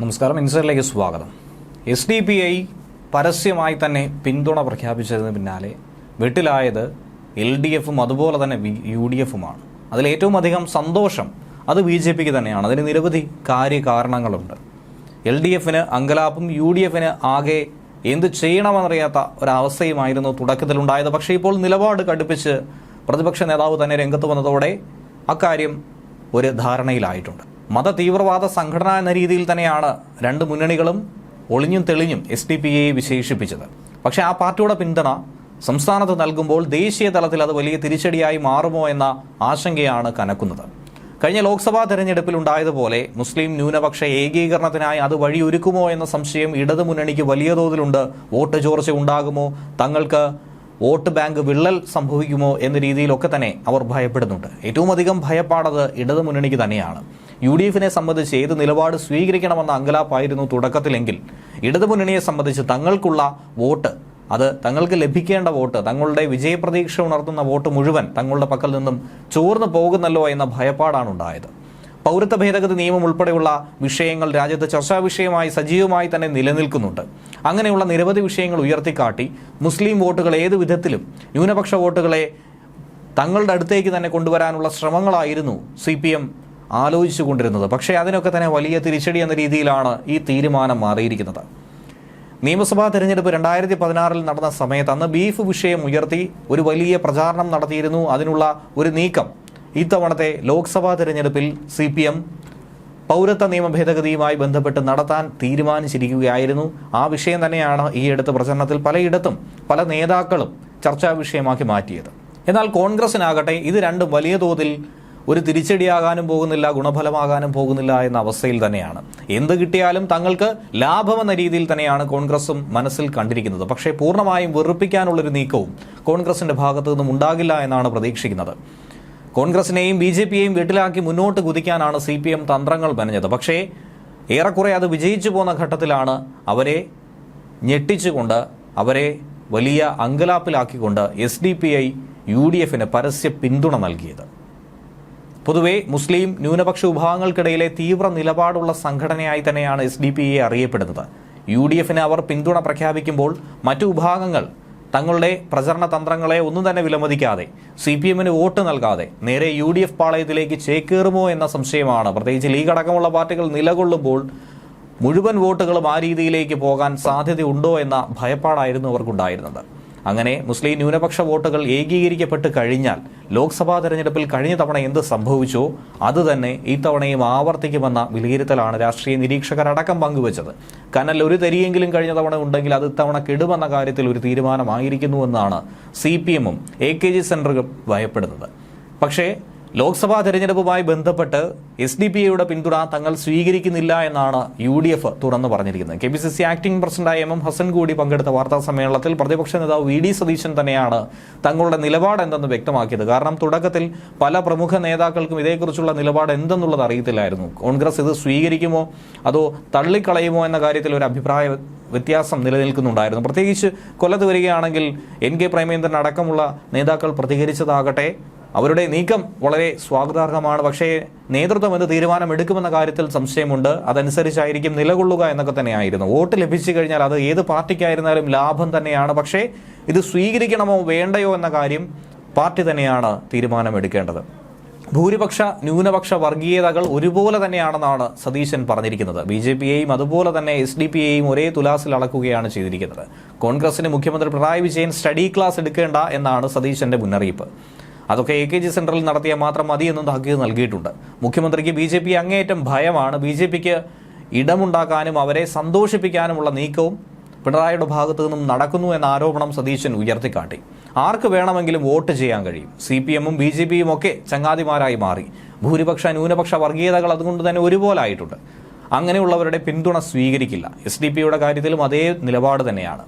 നമസ്കാരം. ഇൻസൈഡിലേക്ക് സ്വാഗതം. S D P I പരസ്യമായി തന്നെ പിന്തുണ പ്രഖ്യാപിച്ചതിന് പിന്നാലെ വെട്ടിലായത് എൽ ഡി എഫും അതുപോലെ തന്നെ യു ഡി എഫുമാണ്. അതിലേറ്റവും അധികം സന്തോഷം അത് ബി ജെ പിക്ക് തന്നെയാണ്. അതിന് നിരവധി കാര്യകാരണങ്ങളുണ്ട്. എൽ ഡി എഫിന് അങ്കലാപ്പും യു ഡി എഫിന് ആകെ എന്ത് ചെയ്യണമെന്നറിയാത്ത ഒരവസ്ഥയുമായിരുന്നു തുടക്കത്തിലുണ്ടായത്. പക്ഷേ ഇപ്പോൾ നിലപാട് കടുപ്പിച്ച് പ്രതിപക്ഷ നേതാവ് തന്നെ രംഗത്ത് വന്നതോടെ അക്കാര്യം ഒരു ധാരണയിലായിട്ടുണ്ട്. മത തീവ്രവാദ സംഘടന എന്ന രീതിയിൽ തന്നെയാണ് രണ്ട് മുന്നണികളും ഒളിഞ്ഞും തെളിഞ്ഞും എസ് ഡി പി എയെ വിശേഷിപ്പിച്ചത്. പക്ഷേ ആ പാർട്ടിയുടെ പിന്തുണ സംസ്ഥാനത്ത് നൽകുമ്പോൾ ദേശീയ തലത്തിൽ അത് വലിയ തിരിച്ചടിയായി മാറുമോ എന്ന ആശങ്കയാണ് കനക്കുന്നത്. കഴിഞ്ഞ ലോക്സഭാ തെരഞ്ഞെടുപ്പിൽ ഉണ്ടായതുപോലെ മുസ്ലിം ന്യൂനപക്ഷ ഏകീകരണത്തിനായി അത് വഴിയൊരുക്കുമോ എന്ന സംശയം ഇടതു മുന്നണിക്ക് വലിയ തോതിലുണ്ട്. വോട്ട് ചോർച്ച ഉണ്ടാകുമോ? തങ്ങൾക്ക് വോട്ട് ബാങ്ക് വിള്ളൽ സംഭവിക്കുമോ എന്ന രീതിയിലൊക്കെ തന്നെ അവർ ഭയപ്പെടുന്നുണ്ട്. ഏറ്റവും അധികം ഭയപ്പാടത് ഇടതു മുന്നണിക്ക് തന്നെയാണ്. യു ഡി എഫിനെ സംബന്ധിച്ച് ഏത് നിലപാട് സ്വീകരിക്കണമെന്ന അങ്കലാപ്പായിരുന്നു തുടക്കത്തിലെങ്കിൽ. ഇടതുമുന്നണിയെ സംബന്ധിച്ച് തങ്ങൾക്കുള്ള വോട്ട് അത് തങ്ങൾക്ക് ലഭിക്കേണ്ട വോട്ട് തങ്ങളുടെ വിജയപ്രതീക്ഷ ഉണർത്തുന്ന വോട്ട് മുഴുവൻ തങ്ങളുടെ പക്കൽ നിന്നും ചോർന്നു പോകുന്നല്ലോ എന്ന ഭയപ്പാടാണ് ഉണ്ടായത് പൗരത്വ ഭേദഗതി നിയമം ഉൾപ്പെടെയുള്ള വിഷയങ്ങൾ രാജ്യത്ത് ചർച്ചാ വിഷയമായി സജീവമായി തന്നെ നിലനിൽക്കുന്നുണ്ട്. അങ്ങനെയുള്ള നിരവധി വിഷയങ്ങൾ ഉയർത്തിക്കാട്ടി മുസ്ലിം വോട്ടുകൾ ഏത് വിധത്തിലും ന്യൂനപക്ഷ വോട്ടുകളെ തങ്ങളുടെ അടുത്തേക്ക് തന്നെ കൊണ്ടുവരാനുള്ള ശ്രമങ്ങളായിരുന്നു സി ആലോചിച്ചു കൊണ്ടിരുന്നത് പക്ഷേ അതിനൊക്കെ തന്നെ വലിയ തിരിച്ചടി എന്ന രീതിയിലാണ് ഈ തീരുമാനം മാറിയിരിക്കുന്നത്. നിയമസഭാ തെരഞ്ഞെടുപ്പ് രണ്ടായിരത്തി പതിനാറിൽ നടന്ന സമയത്ത് അന്ന് ബീഫ് വിഷയം ഉയർത്തി ഒരു വലിയ പ്രചാരണം നടത്തിയിരുന്നു. അതിനുള്ള ഒരു നീക്കം ഇത്തവണത്തെ ലോക്സഭാ തെരഞ്ഞെടുപ്പിൽ സി പി എം പൗരത്വ നിയമ ഭേദഗതിയുമായി ബന്ധപ്പെട്ട് നടത്താൻ തീരുമാനിച്ചിരിക്കുകയായിരുന്നു. ആ വിഷയം തന്നെയാണ് ഈ അടുത്ത പ്രചരണത്തിൽ പലയിടത്തും പല നേതാക്കളും ചർച്ചാ വിഷയമാക്കി മാറ്റിയത്. എന്നാൽ കോൺഗ്രസിനാകട്ടെ ഇത് രണ്ടും വലിയ തോതിൽ ഒരു തിരിച്ചടിയാകാനും പോകുന്നില്ല ഗുണഫലമാകാനും പോകുന്നില്ല എന്ന അവസ്ഥയിൽ തന്നെയാണ്. എന്ത് കിട്ടിയാലും തങ്ങൾക്ക് ലാഭമെന്ന രീതിയിൽ തന്നെയാണ് കോൺഗ്രസും മനസ്സിൽ കണ്ടിരിക്കുന്നത്. പക്ഷേ പൂർണമായും വെറുപ്പിക്കാനുള്ളൊരു നീക്കവും കോൺഗ്രസിന്റെ ഭാഗത്തു നിന്നും ഉണ്ടാകില്ല എന്നാണ് പ്രതീക്ഷിക്കുന്നത്. കോൺഗ്രസിനെയും ബി ജെ പിയെയും വീട്ടിലാക്കി മുന്നോട്ട് കുതിക്കാനാണ് സി പി എം തന്ത്രങ്ങൾ മെനഞ്ഞത്. പക്ഷേ ഏറെക്കുറെ അത് വിജയിച്ചു പോന്ന ഘട്ടത്തിലാണ് അവരെ ഞെട്ടിച്ചുകൊണ്ട് അവരെ വലിയ അങ്കലാപ്പിലാക്കിക്കൊണ്ട് S D P I U D എഫിന് പരസ്യ പിന്തുണ നൽകിയത്. പൊതുവെ മുസ്ലിം ന്യൂനപക്ഷ വിഭാഗങ്ങൾക്കിടയിലെ തീവ്ര നിലപാടുള്ള സംഘടനയായി തന്നെയാണ് എസ് ഡി പി എ അറിയപ്പെടുന്നത്. യു ഡി എഫിന് അവർ പിന്തുണ പ്രഖ്യാപിക്കുമ്പോൾ മറ്റു വിഭാഗങ്ങൾ തങ്ങളുടെ പ്രചരണ തന്ത്രങ്ങളെ ഒന്നും തന്നെ വിലമതിക്കാതെ സി പി എമ്മിന് വോട്ട് നൽകാതെ നേരെ യു ഡി എഫ് പാളയത്തിലേക്ക് ചേക്കേറുമോ എന്ന സംശയമാണ്. പ്രത്യേകിച്ച് ലീഗ് അടക്കമുള്ള പാർട്ടികൾ നിലകൊള്ളുമ്പോൾ മുഴുവൻ വോട്ടുകളും ആ രീതിയിലേക്ക് പോകാൻ സാധ്യതയുണ്ടോ എന്ന ഭയപ്പാടായിരുന്നു അവർക്കുണ്ടായിരുന്നത്. അങ്ങനെ മുസ്ലിം ന്യൂനപക്ഷ വോട്ടുകൾ ഏകീകരിക്കപ്പെട്ട് കഴിഞ്ഞാൽ ലോക്സഭാ തെരഞ്ഞെടുപ്പിൽ കഴിഞ്ഞ തവണ എന്ത് സംഭവിച്ചോ അതുതന്നെ തവണയും ആവർത്തിക്കുമെന്ന വിലയിരുത്തലാണ് രാഷ്ട്രീയ നിരീക്ഷകരടക്കം പങ്കുവച്ചത്. കനൽ ഒരു തരിയെങ്കിലും കഴിഞ്ഞ തവണ ഉണ്ടെങ്കിൽ അത് ഇത്തവണ കെടുമെന്ന കാര്യത്തിൽ ഒരു തീരുമാനമായിരിക്കുന്നുവെന്നാണ് സി പി എമ്മും എ കെ ജി സെന്ററുകൾ ഭയപ്പെടുന്നത്. പക്ഷേ ലോക്സഭാ തെരഞ്ഞെടുപ്പുമായി ബന്ധപ്പെട്ട് എസ് ഡി പി എയുടെ പിന്തുണ തങ്ങൾ സ്വീകരിക്കുന്നില്ല എന്നാണ് യു ഡി എഫ് തുറന്നു പറഞ്ഞിരിക്കുന്നത്. K P C C acting പ്രസിഡന്റായ എം എം ഹസൻ കൂടി പങ്കെടുത്ത വാർത്താ സമ്മേളനത്തിൽ പ്രതിപക്ഷ നേതാവ് വി ഡി സതീശൻ തന്നെയാണ് തങ്ങളുടെ നിലപാട് എന്തെന്ന് വ്യക്തമാക്കിയത്. കാരണം തുടക്കത്തിൽ പല പ്രമുഖ നേതാക്കൾക്കും ഇതേക്കുറിച്ചുള്ള നിലപാട് എന്തെന്നുള്ളത് അറിയത്തില്ലായിരുന്നു. കോൺഗ്രസ് ഇത് സ്വീകരിക്കുമോ അതോ തള്ളിക്കളയുമോ എന്ന കാര്യത്തിൽ ഒരു അഭിപ്രായ വ്യത്യാസം നിലനിൽക്കുന്നുണ്ടായിരുന്നു. പ്രത്യേകിച്ച് കൊല്ലത്ത് വരികയാണെങ്കിൽ എൻ കെ പ്രേമേന്ദ്രൻ അടക്കമുള്ള നേതാക്കൾ പ്രതികരിച്ചതാകട്ടെ അവരുടെ നീക്കം വളരെ സ്വാഗതാർഹമാണ്. പക്ഷേ നേതൃത്വം എന്ത് തീരുമാനമെടുക്കുമെന്ന കാര്യത്തിൽ സംശയമുണ്ട്. അതനുസരിച്ചായിരിക്കും നിലകൊള്ളുക എന്നൊക്കെ തന്നെയായിരുന്നു. വോട്ട് ലഭിച്ചു കഴിഞ്ഞാൽ അത് ഏത് പാർട്ടിക്കായിരുന്നാലും ലാഭം തന്നെയാണ്. പക്ഷേ ഇത് സ്വീകരിക്കണമോ വേണ്ടയോ എന്ന കാര്യം പാർട്ടി തന്നെയാണ് തീരുമാനമെടുക്കേണ്ടത്. ഭൂരിപക്ഷ ന്യൂനപക്ഷ വർഗീയതകൾ ഒരുപോലെ തന്നെയാണെന്നാണ് സതീശൻ പറഞ്ഞിരിക്കുന്നത്. ബി ജെ പിയെയും അതുപോലെ തന്നെ എസ് ഡി പി എയും ഒരേ തുലാസിൽ അളക്കുകയാണ് ചെയ്തിരിക്കുന്നത്. കോൺഗ്രസിന് മുഖ്യമന്ത്രി പിണറായി വിജയൻ സ്റ്റഡി ക്ലാസ് എടുക്കേണ്ട എന്നാണ് സതീശന്റെ മുന്നറിയിപ്പ്. അതൊക്കെ എ കെ ജി സെന്ററിൽ നടത്തിയാൽ മാത്രം മതിയെന്നും താക്കീത് നൽകിയിട്ടുണ്ട്. മുഖ്യമന്ത്രിക്ക് ബി ജെ പി അങ്ങേയറ്റം ഭയമാണ്. ബി ജെ പിക്ക് ഇടമുണ്ടാക്കാനും അവരെ സന്തോഷിപ്പിക്കാനുമുള്ള നീക്കവും പിണറായിയുടെ ഭാഗത്തു നിന്നും നടക്കുന്നു എന്ന ആരോപണം സതീശൻ ഉയർത്തിക്കാട്ടി. ആർക്ക് വേണമെങ്കിലും വോട്ട് ചെയ്യാൻ കഴിയും. സി പി എമ്മും ബി ജെ പിയും ഒക്കെ ചങ്ങാതിമാരായി മാറി. ഭൂരിപക്ഷ ന്യൂനപക്ഷ വർഗീയതകൾ അതുകൊണ്ട് തന്നെ ഒരുപോലെ ആയിട്ടുണ്ട് അങ്ങനെയുള്ളവരുടെ പിന്തുണ സ്വീകരിക്കില്ല. എസ് ഡി പിയുടെ കാര്യത്തിലും അതേ നിലപാട് തന്നെയാണ്.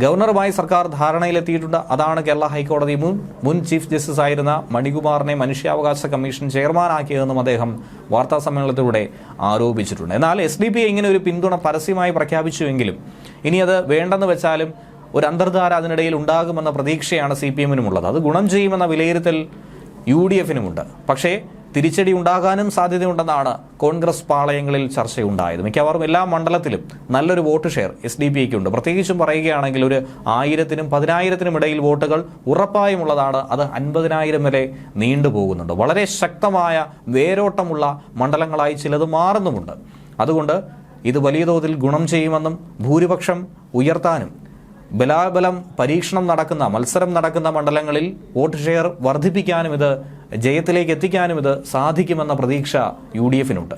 ഗവർണറുമായി സർക്കാർ ധാരണയിലെത്തിയിട്ടുണ്ട്. അതാണ് കേരള ഹൈക്കോടതി മുൻ മുൻ ചീഫ് ജസ്റ്റിസ് ആയിരുന്ന മണികുമാറിനെ മനുഷ്യാവകാശ കമ്മീഷൻ ചെയർമാനാക്കിയതെന്നും അദ്ദേഹം വാർത്താ സമ്മേളനത്തിലൂടെ ആരോപിച്ചിട്ടുണ്ട്. എന്നാൽ എസ് ഡി പി ഇങ്ങനെ ഒരു പിന്തുണ പരസ്യമായി പ്രഖ്യാപിച്ചുവെങ്കിലും ഇനി അത് വേണ്ടെന്ന് വെച്ചാലും ഒരു അന്തർധാര അതിനിടയിൽ ഉണ്ടാകുമെന്ന പ്രതീക്ഷയാണ് സി പി എമ്മിനുമുള്ളത്. അത് ഗുണം ചെയ്യുമെന്ന വിലയിരുത്തൽ യു ഡി എഫിനുമുണ്ട്. പക്ഷേ തിരിച്ചടി ഉണ്ടാകാനും സാധ്യതയുണ്ടെന്നാണ് കോൺഗ്രസ് പാളയങ്ങളിൽ ചർച്ചയുണ്ടായത്. മിക്കവാറും എല്ലാ മണ്ഡലത്തിലും നല്ലൊരു vote share S D P ഐക്ക് ഉണ്ട് പ്രത്യേകിച്ചും പറയുകയാണെങ്കിൽ ഒരു ആയിരത്തിനും പതിനായിരത്തിനും ഇടയിൽ വോട്ടുകൾ ഉറപ്പായും ഉള്ളതാണ് അത് അൻപതിനായിരം വരെ നീണ്ടുപോകുന്നുണ്ട് വളരെ ശക്തമായ വേരോട്ടമുള്ള മണ്ഡലങ്ങളായി ചിലത് മാറുന്നുമുണ്ട്. അതുകൊണ്ട് ഇത് വലിയ തോതിൽ ഗുണം ചെയ്യുമെന്നും ഭൂരിപക്ഷം ഉയർത്താനും ബലാബലം പരീക്ഷണം നടക്കുന്ന മത്സരം നടക്കുന്ന മണ്ഡലങ്ങളിൽ വോട്ട് ഷെയർ വർദ്ധിപ്പിക്കാനും ഇത് ജയത്തിലേക്ക് എത്തിക്കാനും ഇത് സാധിക്കുമെന്ന പ്രതീക്ഷ യു ഡി എഫിനുണ്ട്.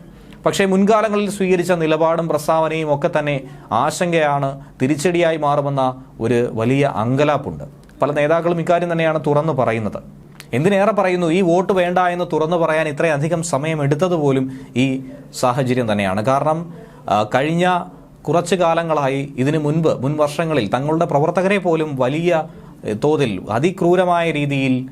പക്ഷേ മുൻകാലങ്ങളിൽ സ്വീകരിച്ച നിലപാടും പ്രസ്താവനയും ഒക്കെ തന്നെ ആശങ്കയാണ് തിരിച്ചടിയായി മാറുമെന്ന ഒരു വലിയ അങ്കലാപ്പുണ്ട്. പല നേതാക്കളും ഇക്കാര്യം തന്നെയാണ് തുറന്നു പറയുന്നത്. എന്തിനേറെ പറയുന്നു ഈ വോട്ട് വേണ്ട എന്ന് തുറന്നു പറയാൻ ഇത്രയധികം സമയം എടുത്തത് പോലും ഈ സാഹചര്യം തന്നെയാണ്. കാരണം കഴിഞ്ഞ കുറച്ചു കാലങ്ങളായി ഇതിനു മുൻപ് മുൻ വർഷങ്ങളിൽ തങ്ങളുടെ പ്രവർത്തകരെ പോലും വലിയ തോതിൽ അതിക്രൂരമായ രീതിയിൽ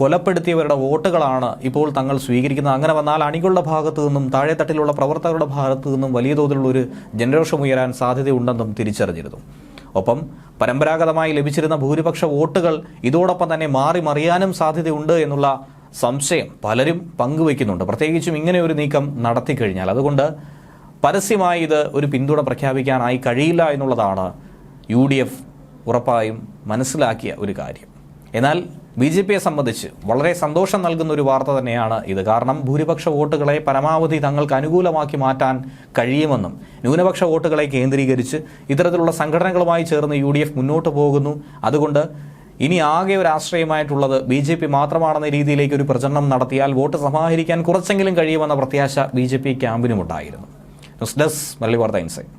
കൊലപ്പെടുത്തിയവരുടെ വോട്ടുകളാണ് ഇപ്പോൾ തങ്ങൾ സ്വീകരിക്കുന്നത്. അങ്ങനെ വന്നാൽ അണികളുടെ ഭാഗത്തു നിന്നും താഴെത്തട്ടിലുള്ള പ്രവർത്തകരുടെ ഭാഗത്തു നിന്നും വലിയ തോതിലുള്ള ഒരു ജനരോഷം ഉയരാൻ സാധ്യതയുണ്ടെന്നും തിരിച്ചറിഞ്ഞിരുന്നു. ഒപ്പം പരമ്പരാഗതമായി ലഭിച്ചിരുന്ന ഭൂരിപക്ഷ വോട്ടുകൾ ഇതോടൊപ്പം തന്നെ മാറി മറിയാനും സാധ്യതയുണ്ട് എന്നുള്ള സംശയം പലരും പങ്കുവയ്ക്കുന്നുണ്ട്. പ്രത്യേകിച്ചും ഇങ്ങനെ ഒരു നീക്കം നടത്തിക്കഴിഞ്ഞാൽ. അതുകൊണ്ട് പരസ്യമായി ഇത് ഒരു പിന്തുണ പ്രഖ്യാപിക്കാനായി കഴിയില്ല എന്നുള്ളതാണ് യു ഡി എഫ് ഉറപ്പായും മനസ്സിലാക്കിയ ഒരു കാര്യം. എന്നാൽ ബി ജെ പിയെ സംബന്ധിച്ച് വളരെ സന്തോഷം നൽകുന്ന ഒരു വാർത്ത തന്നെയാണ് ഇത്. കാരണം ഭൂരിപക്ഷ വോട്ടുകളെ പരമാവധി തങ്ങൾക്ക് അനുകൂലമാക്കി മാറ്റാൻ കഴിയുമെന്നും ന്യൂനപക്ഷ വോട്ടുകളെ കേന്ദ്രീകരിച്ച് ഇത്തരത്തിലുള്ള സംഘടനകളുമായി ചേർന്ന് യു മുന്നോട്ട് പോകുന്നു. അതുകൊണ്ട് ഇനി ആകെ ഒരു ആശ്രയമായിട്ടുള്ളത് ബി ജെ പി മാത്രമാണെന്ന രീതിയിലേക്ക് ഒരു പ്രചരണം നടത്തിയാൽ വോട്ട് സമാഹരിക്കാൻ കുറച്ചെങ്കിലും കഴിയുമെന്ന പ്രത്യാശ B J P ക്യാമ്പിനുമുണ്ടായിരുന്നു news desk Malayali Vartha insight.